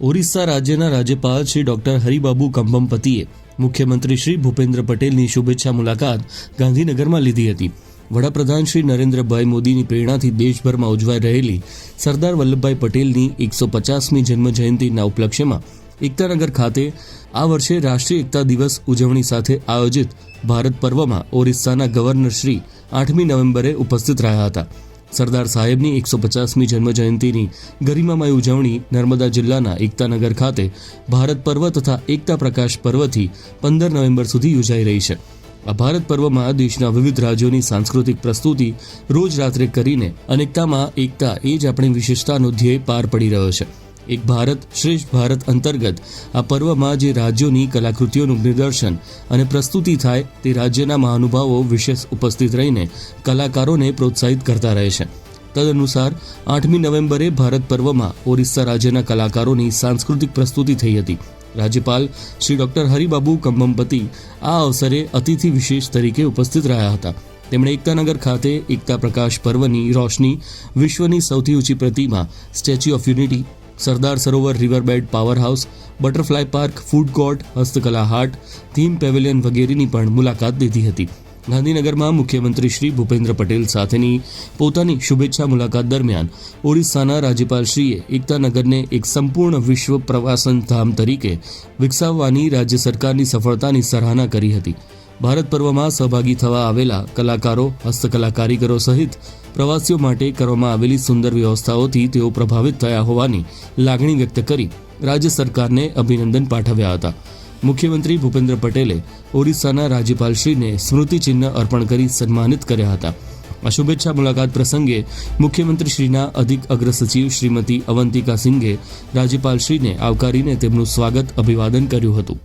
ઓરિસ્સા રાજ્યના રાજ્યપાલ શ્રી ડોક્ટર હરિબાબુ કંબમપતિએ મુખ્યમંત્રી શ્રી ભૂપેન્દ્ર પટેલની શુભેચ્છા મુલાકાત ગાંધીનગરમાં લીધી હતી. વડાપ્રધાન શ્રી નરેન્દ્રભાઈ મોદીની પ્રેરણાથી દેશભરમાં ઉજવાઈ રહેલી સરદાર વલ્લભભાઈ પટેલની એકસો પચાસમી જન્મ જયંતિના ઉપલક્ષ્યમાં એકતાનગર ખાતે આ વર્ષે રાષ્ટ્રીય એકતા દિવસ ઉજવણી સાથે આયોજિત ભારત પર્વમાં ઓરિસ્સાના ગવર્નર શ્રી આઠમી નવેમ્બરે ઉપસ્થિત રહ્યા હતા. સરદાર સાહેબની એકસો પચાસમી જન્મજયંતિની ગરિમામય ઉજવણી નર્મદા જિલ્લાના એકતાનગર ખાતે ભારત પર્વ તથા એકતા પ્રકાશ પર્વથી પંદર નવેમ્બર સુધી યોજાઈ રહી છે. આ ભારત પર્વમાં દેશના વિવિધ રાજ્યોની સાંસ્કૃતિક પ્રસ્તુતિ રોજ રાત્રે કરીને અનેકતામાં એકતા એ જ આપણી વિશેષતાનો ધ્યેય પાર પડી રહ્યો છે. એક ભારત શ્રેષ્ઠ ભારત અંતર્ગત આ પર્વમાં જે રાજ્યોની કલાકૃતિઓનું નિદર્શન અને પ્રસ્તુતિ થાય તે રાજ્યના મહાનુભાવો વિશેષ ઉપસ્થિત રહીને કલાકારોને પ્રોત્સાહિત કરતા રહે છે. તદનુસાર આઠમી નવેમ્બરે ભારત પર્વમાં ઓરિસ્સા રાજ્યના કલાકારોની સાંસ્કૃતિક પ્રસ્તુતિ થઈ હતી. રાજ્યપાલ શ્રી ડોક્ટર હરિબાબુ કંબમપતિ આ અવસરે અતિથિ વિશેષ તરીકે ઉપસ્થિત રહ્યા હતા. તેમણે એકતાનગર ખાતે એકતા પ્રકાશ પર્વની રોશની વિશ્વની સૌથી ઊંચી પ્રતિમા statue of unity Sardar Sarovar riverbed power house butterfly park food court હસ્તકલા હાટ થીમ પેવેલિયન વગેરેની પણ મુલાકાત લીધી હતી. ગાંધીનગરમાં મુખ્યમંત્રી શ્રી ભૂપેન્દ્ર પટેલ સાથેની પોતાની શુભેચ્છા મુલાકાત દરમિયાન ઓરિસ્સાના રાજ્યપાલશ્રીએ એકતાનગરને એક સંપૂર્ણ વિશ્વ પ્રવાસન ધામ તરીકે વિકસાવવાની રાજ્ય સરકારની સફળતાની સરાહના કરી હતી. ભારત પર્વમાં સહભાગી થવા આવેલા કલાકારો હસ્તકલા કારીગરો સહિત પ્રવાસીઓ માટે કરવામાં આવેલી સુંદર વ્યવસ્થાઓથી તેઓ પ્રભાવિત થયા હોવાની લાગણી વ્યક્ત કરી રાજ્ય સરકારને અભિનંદન પાઠવ્યા હતા. મુખ્યમંત્રી ભૂપેન્દ્ર પટેલે ઓરિસ્સાના રાજ્યપાલશ્રીને સ્મૃતિચિહ્ન અર્પણ કરી સન્માનિત કર્યા હતા. આ શુભેચ્છા મુલાકાત પ્રસંગે મુખ્યમંત્રીશ્રીના અધિક અગ્ર સચિવ શ્રીમતી અવંતિકા સિંઘે રાજ્યપાલશ્રીને આવકારીને તેમનું સ્વાગત અભિવાદન કર્યું હતું.